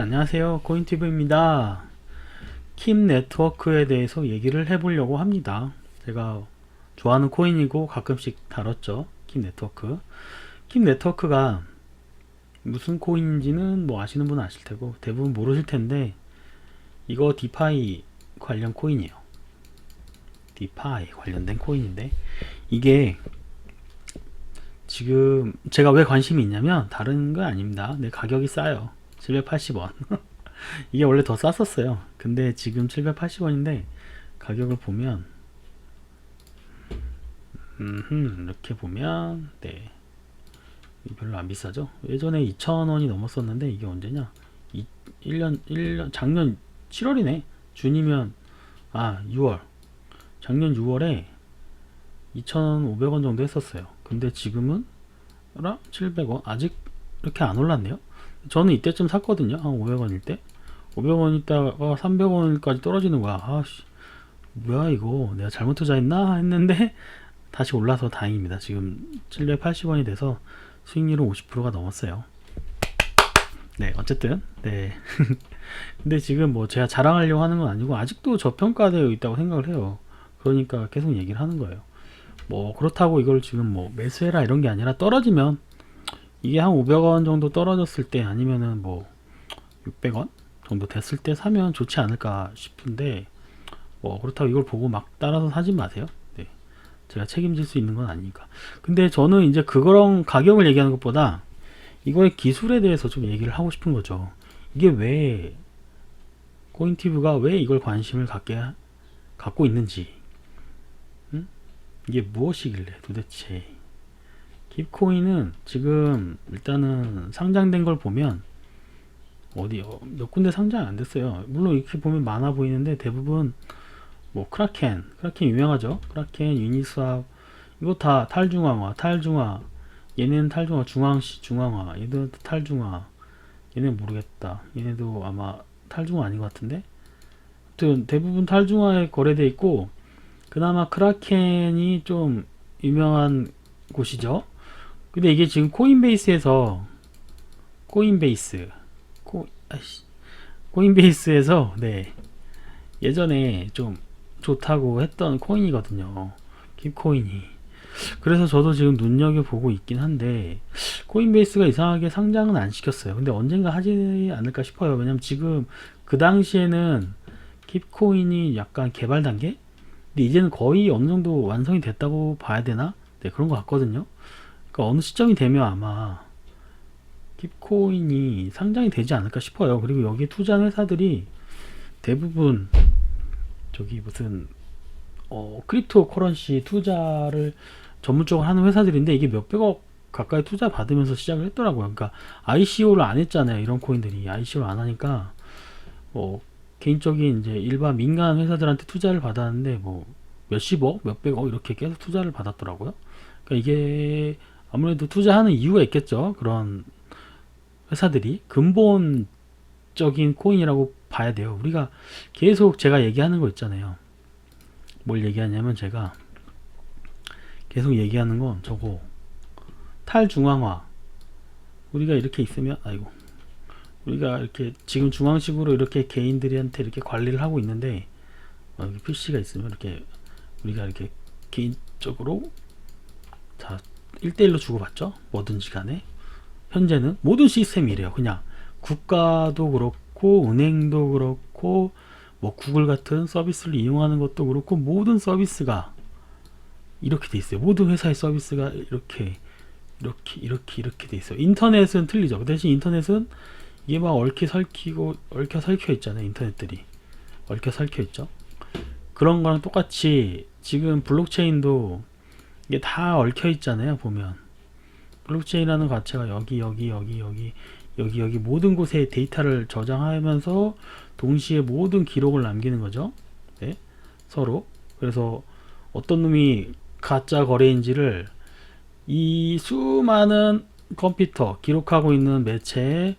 안녕하세요. 코인티브입니다. 킴 네트워크에 대해서 얘기를 해보려고 합니다. 제가 좋아하는 코인이고 가끔씩 다뤘죠. 킴 네트워크. 킴 네트워크가 무슨 코인인지는 뭐 아시는 분은 아실 테고 대부분 모르실 텐데 이거 디파이 관련 코인이에요. 디파이 관련된 코인인데 이게 지금 제가 왜 관심이 있냐면 다른 거 아닙니다. 내 가격이 싸요. 780원. 이게 원래 더 쌌었어요. 근데 지금 780원인데 가격을 보면 음 이렇게 보면 네. 별로 안 비싸죠? 예전에 2,000원이 넘었었는데 이게 언제냐? 이, 1년 1년 작년 7월이네. 준이면 아, 6월. 작년 6월에 2,500원 정도 했었어요. 근데 지금은 라 700원 아직 이렇게 안 올랐네요. 저는 이때쯤 샀거든요. 한 500원일 때. 500원 있다가 300원까지 떨어지는 거야. 아씨, 뭐야 이거 내가 잘못 투자했나 했는데 다시 올라서 다행입니다. 지금 780원이 돼서 수익률은 50%가 넘었어요. 네, 어쨌든 네. 근데 지금 뭐 제가 자랑하려고 하는 건 아니고 아직도 저평가되어 있다고 생각을 해요. 그러니까 계속 얘기를 하는 거예요. 뭐 그렇다고 이걸 지금 뭐 매수해라 이런 게 아니라 떨어지면 이게 한 500원 정도 떨어졌을 때 아니면은 뭐 600원 정도 됐을 때 사면 좋지 않을까 싶은데 뭐 그렇다고 이걸 보고 막 따라서 사지 마세요. 네. 제가 책임질 수 있는 건 아니니까. 근데 저는 이제 그거랑 가격을 얘기하는 것보다 이거의 기술에 대해서 좀 얘기를 하고 싶은 거죠. 이게 왜 코인티브가 왜 이걸 관심을 갖게 갖고 있는지 음? 이게 무엇이길래 도대체 깁코인은 지금 일단은 상장된 걸 보면 어디 어, 몇 군데 상장 안 됐어요. 물론 이렇게 보면 많아 보이는데 대부분 뭐 크라켄, 크라켄 유명하죠. 크라켄, 유니스왑 이거 다 탈중앙화, 탈중화. 얘네는 탈중화, 중앙시 중앙화. 얘도 탈중화. 얘네 모르겠다. 얘네도 아마 탈중화 아닌 것 같은데. 아무튼 대부분 탈중화에 거래돼 있고 그나마 크라켄이 좀 유명한 곳이죠. 근데 이게 지금 코인베이스에서 코인베이스 코 아이씨 코인베이스에서 네 예전에 좀 좋다고 했던 코인이거든요. 킵코인이. 그래서 저도 지금 눈여겨 보고 있긴 한데 코인베이스가 이상하게 상장은 안 시켰어요. 근데 언젠가 하지 않을까 싶어요. 왜냐면 지금 그 당시에는 킵코인이 약간 개발 단계? 근데 이제는 거의 어느 정도 완성이 됐다고 봐야 되나? 네, 그런 것 같거든요. 그러니까 어느 시점이 되면 아마 킵코인이 상장이 되지 않을까 싶어요. 그리고 여기에 투자한 회사들이 대부분 저기 무슨 어 크립토 커런시 투자를 전문적으로 하는 회사들인데 이게 몇백억 가까이 투자 받으면서 시작을 했더라고요. 그러니까 ICO를 안 했잖아요. 이런 코인들이 ICO를 안 하니까 뭐 개인적인 이제 일반 민간 회사들한테 투자를 받았는데 뭐 몇십억, 몇백억 이렇게 계속 투자를 받았더라고요. 그러니까 이게 아무래도 투자하는 이유가 있겠죠. 그런 회사들이 근본적인 코인이라고 봐야 돼요. 우리가 계속 제가 얘기하는 거 있잖아요. 뭘 얘기하냐면 제가 계속 얘기하는 건 저거 탈중앙화 우리가 이렇게 있으면 아이고 우리가 이렇게 지금 중앙식으로 이렇게 개인들한테 이렇게 관리를 하고 있는데 어, PC가 있으면 이렇게 우리가 이렇게 개인적으로 자 1대1로 주고받죠. 뭐든지 간에. 현재는 모든 시스템이 이래요. 그냥 국가도 그렇고 은행도 그렇고 뭐 구글 같은 서비스를 이용하는 것도 그렇고 모든 서비스가 이렇게 돼 있어요. 모든 회사의 서비스가 이렇게 이렇게 이렇게 이렇게 돼 있어요. 인터넷은 틀리죠. 그 대신 인터넷은 이게 막 얽혀 설키고 얽혀 설켜 있잖아요 인터넷들이. 얽혀 설켜 있죠. 그런 거랑 똑같이 지금 블록체인도 이게 다 얽혀 있잖아요 보면 블록체인이라는 가치가 여기 여기 여기 여기 여기 여기 모든 곳에 데이터를 저장하면서 동시에 모든 기록을 남기는 거죠 네? 서로 그래서 어떤 놈이 가짜 거래인지를 이 수많은 컴퓨터 기록하고 있는 매체에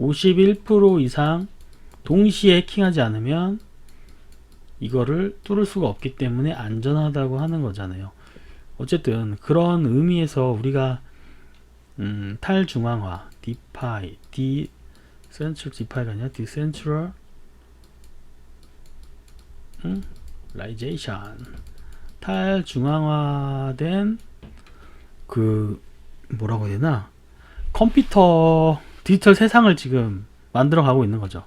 51% 이상 동시에 해킹하지 않으면 이거를 뚫을 수가 없기 때문에 안전하다고 하는 거잖아요. 어쨌든 그런 의미에서 우리가 음, 탈중앙화, 디파이, central 디파이가 아니라 decentral 음? 라이제이션 탈중앙화된 그 뭐라고 해야 되나 컴퓨터 디지털 세상을 지금 만들어 가고 있는 거죠.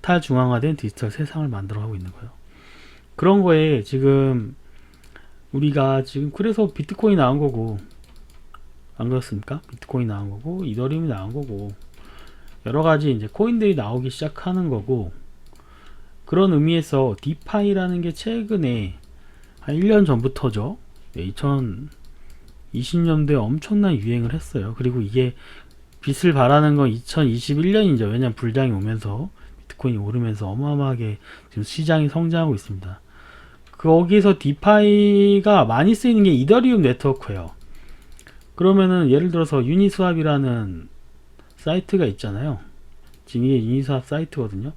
탈중앙화된 디지털 세상을 만들어 가고 있는 거예요. 그런 거에 지금 우리가 지금 그래서 비트코인 나온 거고 안 그렇습니까? 비트코인 나온 거고 이더리움이 나온 거고 여러 가지 이제 코인들이 나오기 시작하는 거고 그런 의미에서 디파이라는 게 최근에 한 1년 전부터죠. 2020년도에 엄청난 유행을 했어요. 그리고 이게 빛을 발하는 건 2021년이죠. 왜냐면 불장이 오면서 비트코인이 오르면서 어마어마하게 지금 시장이 성장하고 있습니다. 거기서 디파이가 많이 쓰이는 게 이더리움 네트워크예요. 그러면은 예를 들어서 유니스왑이라는 사이트가 있잖아요. 지금 이게 유니스왑 사이트거든요.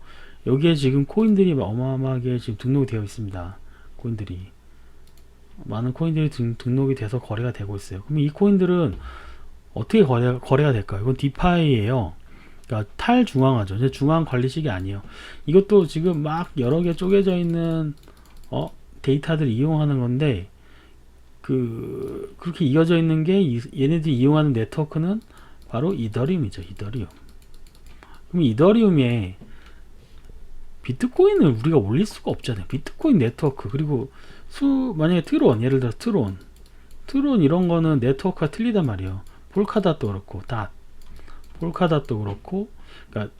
여기에 지금 코인들이 어마어마하게 지금 등록이 되어 있습니다. 코인들이 많은 코인들이 등, 등록이 돼서 거래가 되고 있어요. 그럼 이 코인들은 어떻게 거래, 거래가 될까요? 이건 디파이예요. 그러니까 탈중앙화죠. 중앙 관리식이 아니에요. 이것도 지금 막 여러 개 쪼개져 있는 어, 데이터들을 이용하는 건데 그 그렇게 이어져 있는 게 이- 얘네들이 이용하는 네트워크는 바로 이더리움이죠. 이더리움. 그럼 이더리움에 비트코인을 우리가 올릴 수가 없잖아요. 비트코인 네트워크 그리고 수 만약에 트론 예를 들어 트론 트론 이런 거는 네트워크가 틀리단 말이에요. 폴카닷도 그렇고 닷 폴카닷도 그렇고 그러니까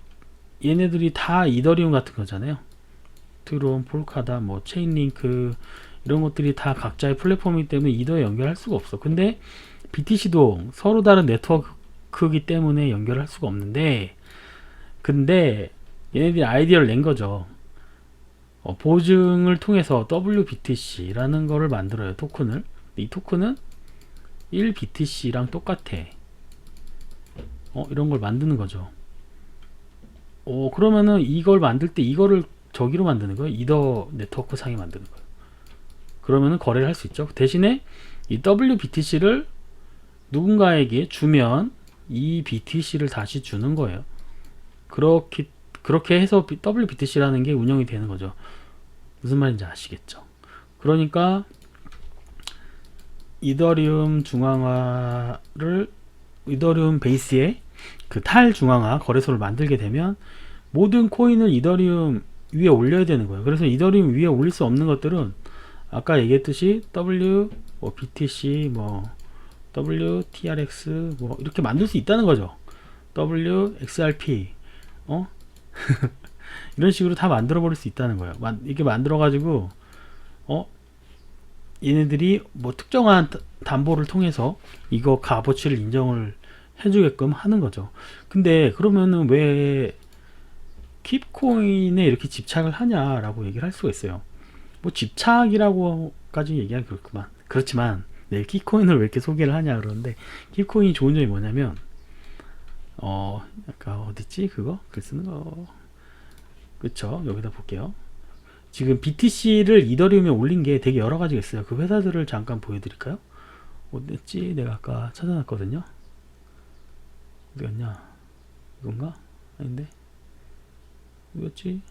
얘네들이 다 이더리움 같은 거잖아요. 트론, 폴카닷, 뭐 체인링크 이런 것들이 다 각자의 플랫폼이기 때문에 이더에 연결할 수가 없어. 근데 BTC도 서로 다른 네트워크이기 때문에 연결할 수가 없는데 근데 얘네들이 아이디어를 낸 거죠. 어, 보증을 통해서 WBTC라는 거를 만들어요. 토큰을. 이 토큰은 1BTC랑 똑같아. 어, 이런 걸 만드는 거죠. 어, 그러면은 이걸 만들 때 이거를 저기로 만드는 거예요. 이더 네트워크 상에 만드는 거예요. 그러면은 거래를 할 수 있죠. 대신에 이 WBTC를 누군가에게 주면 이 BTC를 다시 주는 거예요. 그렇게 그렇게 해서 WBTC라는 게 운영이 되는 거죠. 무슨 말인지 아시겠죠? 그러니까 이더리움 중앙화를 이더리움 베이스에 그 탈 중앙화 거래소를 만들게 되면 모든 코인을 이더리움 위에 올려야 되는 거예요. 그래서 이더리움 위에 올릴 수 없는 것들은 아까 얘기했듯이 W, 뭐 BTC, 뭐 W, TRX 뭐 이렇게 만들 수 있다는 거죠. W, XRP, 어? 이런 식으로 다 만들어 버릴 수 있다는 거예요. 만, 이렇게 만들어 가지고 어 얘네들이 뭐 특정한 다- 담보를 통해서 이거 값어치를 인정을 해주게끔 하는 거죠. 근데 그러면은 왜 킵코인에 이렇게 집착을 하냐라고 얘기를 할 수가 있어요. 뭐 집착이라고까지 얘기하기 그렇구만. 그렇지만 네, 킵코인을 왜 이렇게 소개를 하냐 그러는데 킵코인이 좋은 점이 뭐냐면 어 아까 어딨지 그거 글 쓰는 거 그쵸 여기다 볼게요. 지금 BTC를 이더리움에 올린 게 되게 여러 가지가 있어요. 그 회사들을 잠깐 보여드릴까요? 어딨지? 내가 아까 찾아놨거든요. 어디갔냐? 이건가? 아닌데? 어디였지?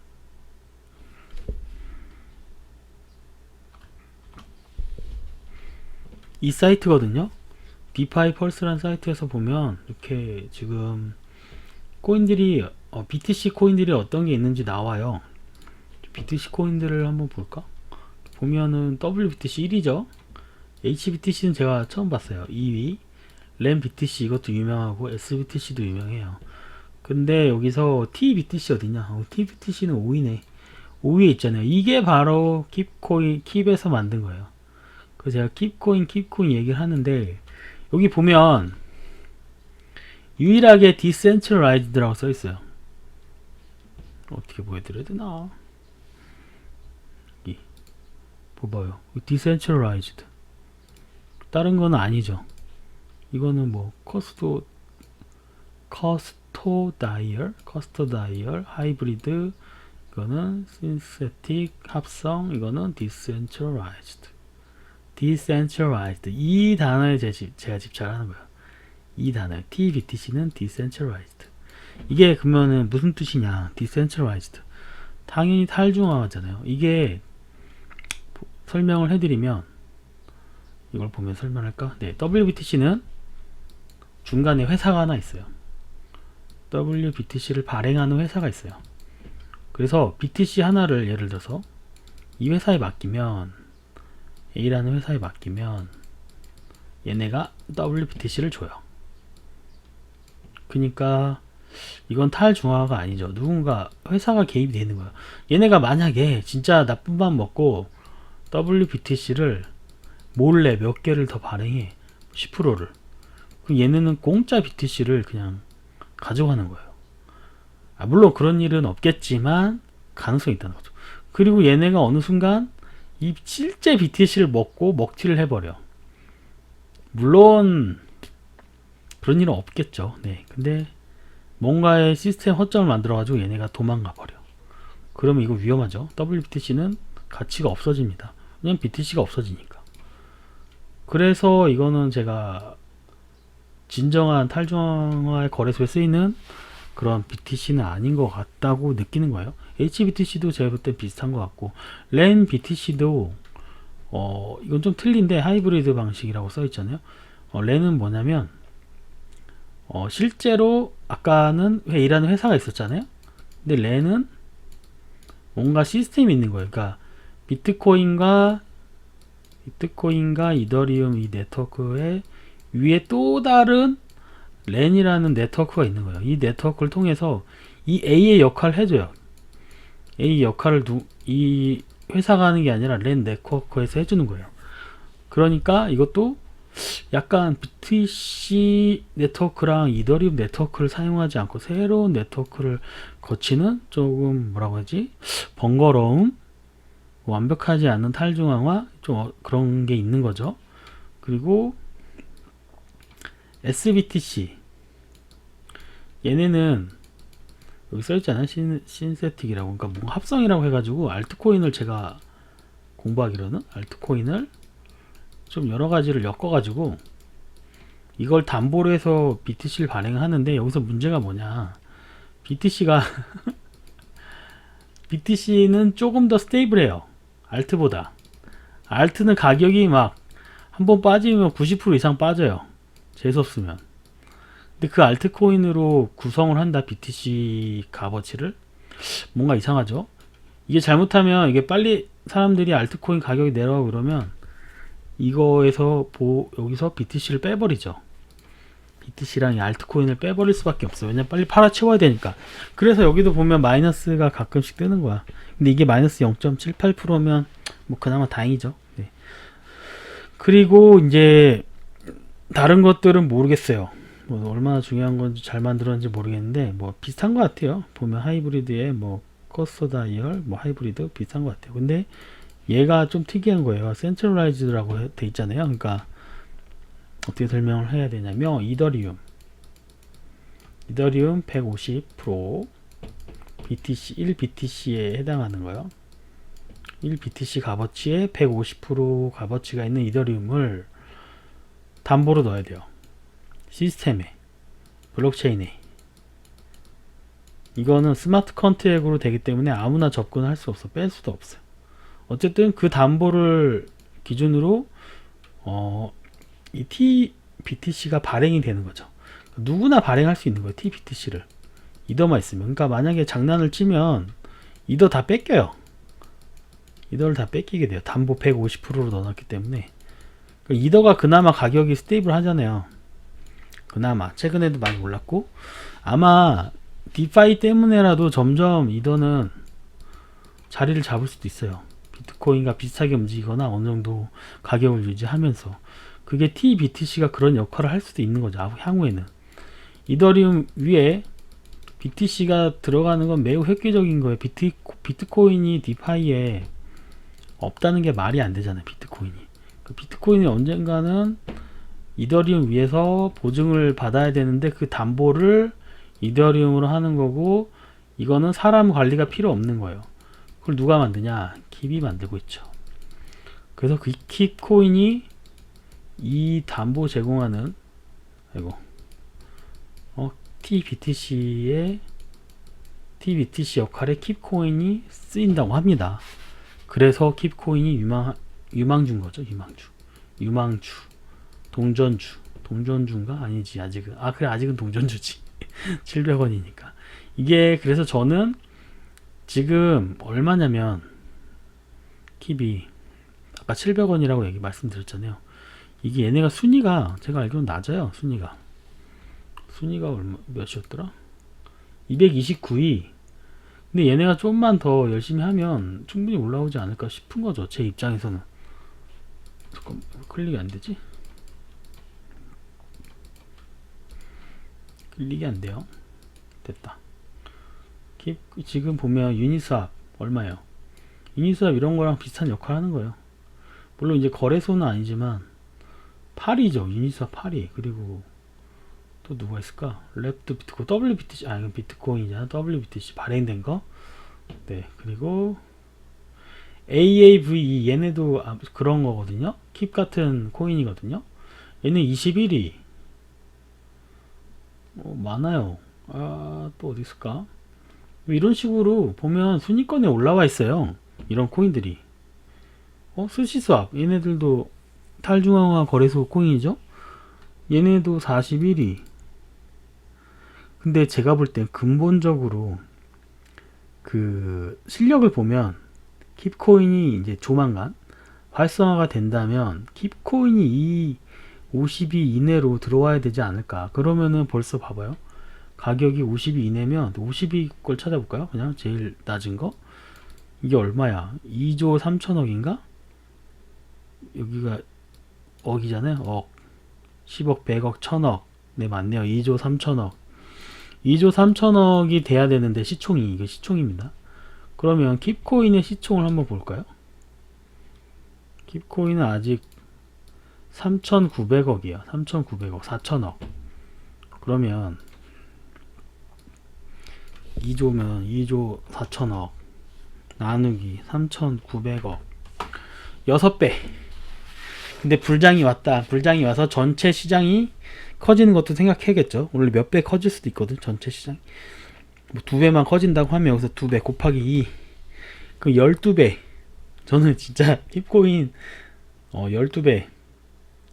이 사이트거든요. 디파이 펄스란 사이트에서 보면 이렇게 지금 코인들이 어, BTC 코인들이 어떤 게 있는지 나와요. BTC 코인들을 한번 볼까? 보면은 WBTC 1위죠. HBTC는 제가 처음 봤어요. 2위. 램 BTC 이것도 유명하고 SBTC도 유명해요. 근데 여기서 TBTC 어디냐? 어, TBTC는 5위네. 5위에 있잖아요. 이게 바로 킵코인, 킵에서 만든 거예요. 그 제가 킵코인, 킵코인 얘기를 하는데 여기 보면 유일하게 디센트럴라이즈드라고 써 있어요. 어떻게 보여드려야 되나? 여기 봐봐요. 디센트럴라이즈드. 다른 거는 아니죠. 이거는 뭐 커스토 커스토다이얼, 커스토다이얼, 하이브리드, 이거는 신세틱 합성, 이거는 디센트럴라이즈드. 디센트럴라이즈드 이 단어에 제 집, 제가 집착하는 거예요. 이 단어 TBTC는 디센트럴라이즈드. 이게 그러면은 무슨 뜻이냐? decentralized. 당연히 탈중앙화잖아요. 이게 보- 설명을 해드리면 이걸 보면 설명할까? 네, WBTC는 중간에 회사가 하나 있어요. WBTC를 발행하는 회사가 있어요. 그래서 BTC 하나를 예를 들어서 이 회사에 맡기면 A라는 회사에 맡기면 얘네가 WBTC를 줘요. 그러니까 이건 탈중화가 아니죠. 누군가 회사가 개입이 되는 거예요. 얘네가 만약에 진짜 나쁜 맘 먹고 WBTC를 몰래 몇 개를 더 발행해 10%를 그 얘네는 공짜 BTC를 그냥 가져가는 거예요. 아, 물론 그런 일은 없겠지만 가능성이 있다는 거죠. 그리고 얘네가 어느 순간 이 실제 BTC를 먹고 먹튀를 해버려. 물론 그런 일은 없겠죠. 네. 근데 뭔가의 시스템 허점을 만들어가지고 얘네가 도망가 버려. 그러면 이거 위험하죠. WBTC는 가치가 없어집니다. 그냥 BTC가 없어지니까. 그래서 이거는 제가 진정한 탈중앙화의 거래소에 쓰이는 그런 BTC는 아닌 것 같다고 느끼는 거예요. HBTC도 제가 볼 때 비슷한 것 같고, 렌 BTC도 어 이건 좀 틀린데 하이브리드 방식이라고 써 있잖아요. 어, 렌은 뭐냐면 어, 실제로 아까는 회 일하는 회사가 있었잖아요. 근데 렌은 뭔가 시스템이 있는 거예요. 그러니까 비트코인과 비트코인과 이더리움 이 네트워크의 위에 또 다른 렌이라는 네트워크가 있는 거예요. 이 네트워크를 통해서 이 A의 역할을 해줘요. A 역할을 누, 이 회사가 하는 게 아니라 렌 네트워크에서 해주는 거예요. 그러니까 이것도 약간 BTC 네트워크랑 이더리움 네트워크를 사용하지 않고 새로운 네트워크를 거치는 조금 뭐라고 하지 번거로움 완벽하지 않은 탈중앙화 좀 어- 그런 게 있는 거죠. 그리고 SBTC 얘네는 여기 써있잖아요 신, 신세틱이라고. 그러니까 뭔가 합성이라고 해가지고 알트코인을 제가 공부하기로는 알트코인을 좀 여러 가지를 엮어가지고 이걸 담보로 해서 BTC를 발행하는데 여기서 문제가 뭐냐. BTC가 BTC는 조금 더 스테이블해요 알트보다. 알트는 가격이 막 한 번 빠지면 90% 이상 빠져요 재수없으면 근데 그 알트코인으로 구성을 한다 BTC 값어치를 뭔가 이상하죠 이게 잘못하면 이게 빨리 사람들이 알트코인 가격이 내려가고 그러면 이거에서 보, 여기서 BTC를 빼버리죠. BTC랑 이 알트코인을 빼버릴 수밖에 없어요. 왜냐면 빨리 팔아치워야 되니까. 그래서 여기도 보면 마이너스가 가끔씩 뜨는 거야. 근데 이게 마이너스 0.78%면 뭐 그나마 다행이죠. 네. 그리고 이제 다른 것들은 모르겠어요. 뭐 얼마나 중요한 건지 잘 만들었는지 모르겠는데 뭐 비슷한 것 같아요. 보면 하이브리드에 뭐 커스다이얼, 뭐 하이브리드 비슷한 것 같아요. 근데 얘가 좀 특이한 거예요. 센트럴라이즈드라고 해- 돼 있잖아요. 그러니까 어떻게 설명을 해야 되냐면 이더리움 이더리움 150% BTC 1 BTC에 해당하는 거예요. 1 BTC 값어치에 150% 값어치가 있는 이더리움을 담보로 넣어야 돼요. 시스템에 블록체인에 이거는 스마트 컨트랙으로 되기 때문에 아무나 접근할 수 없어 뺄 수도 없어요. 어쨌든 그 담보를 기준으로 어, 이 TBTC가 발행이 되는 거죠. 누구나 발행할 수 있는 거예요. TBTC를 이더만 있으면. 그러니까 만약에 장난을 치면 이더 다 뺏겨요. 이더를 다 뺏기게 돼요. 담보 150%로 넣어놨기 때문에 이더가 그나마 가격이 스테이블 하잖아요. 그나마 최근에도 많이 올랐고 아마 디파이 때문에라도 점점 이더는 자리를 잡을 수도 있어요. 비트코인과 비슷하게 움직이거나 어느 정도 가격을 유지하면서 그게 TBTC가 그런 역할을 할 수도 있는 거죠. 향후에는 이더리움 위에 BTC가 들어가는 건 매우 획기적인 거예요. 비트, 비트코인이 디파이에 없다는 게 말이 안 되잖아요. 비트코인이. 그 비트코인이 언젠가는 이더리움 위에서 보증을 받아야 되는데 그 담보를 이더리움으로 하는 거고 이거는 사람 관리가 필요 없는 거예요. 그걸 누가 만드냐? 킵이 만들고 있죠. 그래서 그 킵코인이 이 담보 제공하는 아이고 어 TBTC의 TBTC 역할에 킵코인이 쓰인다고 합니다. 그래서 킵코인이 유망 유망주인 거죠. 유망주. 유망주. 동전주. 동전주인가? 아니지. 아직은. 아, 그래. 아직은 동전주지. 700원이니까. 이게 그래서 저는 지금 얼마냐면 킵이 아까 700원이라고 얘기 말씀드렸잖아요. 이게 얘네가 순위가 제가 알기로는 낮아요. 순위가. 순위가 얼마 몇이었더라? 229위. 근데 얘네가 좀만 더 열심히 하면 충분히 올라오지 않을까 싶은 거죠. 제 입장에서는. 잠깐 클릭이 안 되지? 클릭이 안 돼요. 됐다. 킵, 지금 보면 유니스왑 얼마예요? 유니스왑 이런 거랑 비슷한 역할 하는 거예요. 물론 이제 거래소는 아니지만 8이죠. 유니스왑 8이. 그리고 또 누가 있을까? 랩도 비트코 WBTC 아 이건 비트코인이잖아. WBTC 발행된 거. 네. 그리고 AAVE 얘네도 아, 그런 거거든요. 킵 같은 코인이거든요. 얘는 21위. 어, 많아요. 아, 또 어디 있을까? 이런 식으로 보면 순위권에 올라와 있어요. 이런 코인들이. 어, 스시스왑. 얘네들도 탈중앙화 거래소 코인이죠? 얘네도 41위. 근데 제가 볼 땐 근본적으로 그 실력을 보면 킵코인이 이제 조만간 활성화가 된다면 킵코인이 이 50위 이내로 들어와야 되지 않을까. 그러면은 벌써 봐봐요. 가격이 50위 이내면 50위 걸 찾아볼까요? 그냥 제일 낮은 거. 이게 얼마야? 2조 3천억인가? 여기가 억이잖아요. 억. 10억, 100억, 1000억. 네, 맞네요. 2조 3천억. 2조 3천억이 돼야 되는데 시총이 이게 시총입니다. 그러면 킵코인의 시총을 한번 볼까요? 킵코인은 아직 3,900억이야. 3,900억, 4천억. 그러면 2조면 2조 4천억 나누기 3,900억 6배. 근데 불장이 왔다. 불장이 와서 전체 시장이 커지는 것도 생각해야겠죠. 원래 몇 배 커질 수도 있거든. 전체 시장. 뭐두 배만 커진다고 하면 여기서 두배 곱하기 2. 그럼 12배. 저는 진짜 힙코인 어 12배.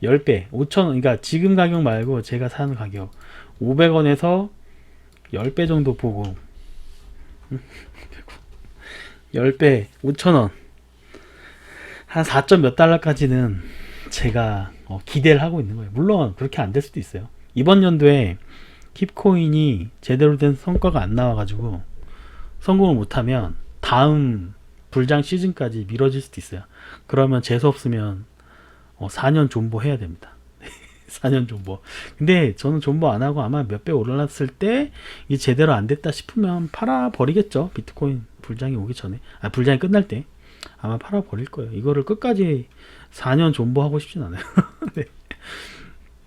10배. 5천원. 그러니까 지금 가격 말고 제가 사는 가격 500원에서 10배 정도 보고 10배 5천원 한 4점 몇 달러까지는 제가 어, 기대를 하고 있는 거예요. 물론 그렇게 안 될 수도 있어요. 이번 연도에 킵코인이 제대로 된 성과가 안 나와가지고 성공을 못하면 다음 불장 시즌까지 미뤄질 수도 있어요. 그러면 재수 없으면 어, 4년 존버 해야 됩니다. 4년 존버. 근데 저는 존버 안 하고 아마 몇 배 올랐을 때 이게 제대로 안 됐다 싶으면 팔아 버리겠죠. 비트코인 불장이 오기 전에. 아, 불장이 끝날 때. 아마 팔아 버릴 거예요. 이거를 끝까지 4년 존버하고 싶진 않아요. 네.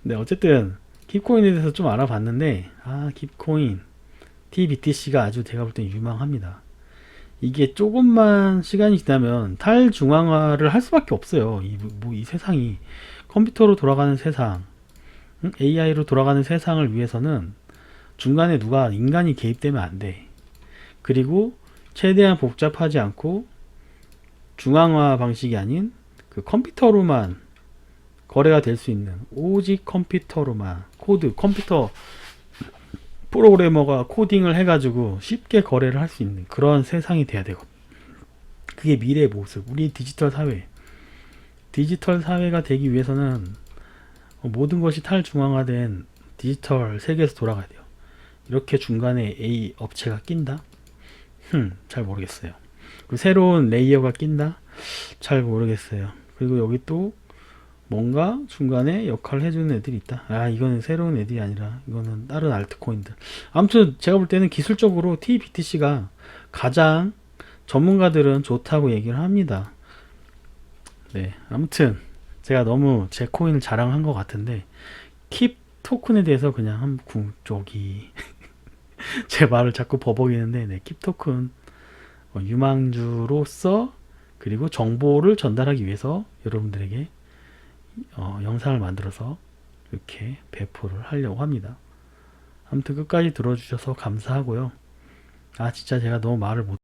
네, 어쨌든 킵코인에 대해서 좀 알아봤는데 아, 킵코인 TBTC가 아주 제가 볼 땐 유망합니다. 이게 조금만 시간이 지나면 탈중앙화를 할 수밖에 없어요. 이, 뭐, 이 세상이 컴퓨터로 돌아가는 세상, 응? AI로 돌아가는 세상을 위해서는 중간에 누가 인간이 개입되면 안 돼. 그리고 최대한 복잡하지 않고 중앙화 방식이 아닌 그 컴퓨터로만 거래가 될 수 있는 오직 컴퓨터로만 코드 컴퓨터 프로그래머가 코딩을 해가지고 쉽게 거래를 할 수 있는 그런 세상이 돼야 되고 그게 미래의 모습 우리 디지털 사회 디지털 사회가 되기 위해서는 모든 것이 탈중앙화된 디지털 세계에서 돌아가야 돼요 이렇게 중간에 A 업체가 낀다? 흠, 잘 모르겠어요 그 새로운 레이어가 낀다? 잘 모르겠어요 그리고 여기 또 뭔가 중간에 역할을 해주는 애들이 있다. 아, 이거는 새로운 애들이 아니라 이거는 다른 알트코인들. 아무튼 제가 볼 때는 기술적으로 TBTC가 가장 전문가들은 좋다고 얘기를 합니다. 네, 아무튼 제가 너무 제 코인을 자랑한 것 같은데 킵 토큰에 대해서 그냥 한 궁쪽이 제 말을 자꾸 버벅이는데 네, 킵 토큰 어, 유망주로서 그리고 정보를 전달하기 위해서 여러분들에게 어, 영상을 만들어서 이렇게 배포를 하려고 합니다. 아무튼 끝까지 들어주셔서 감사하고요. 아 진짜 제가 너무 말을 못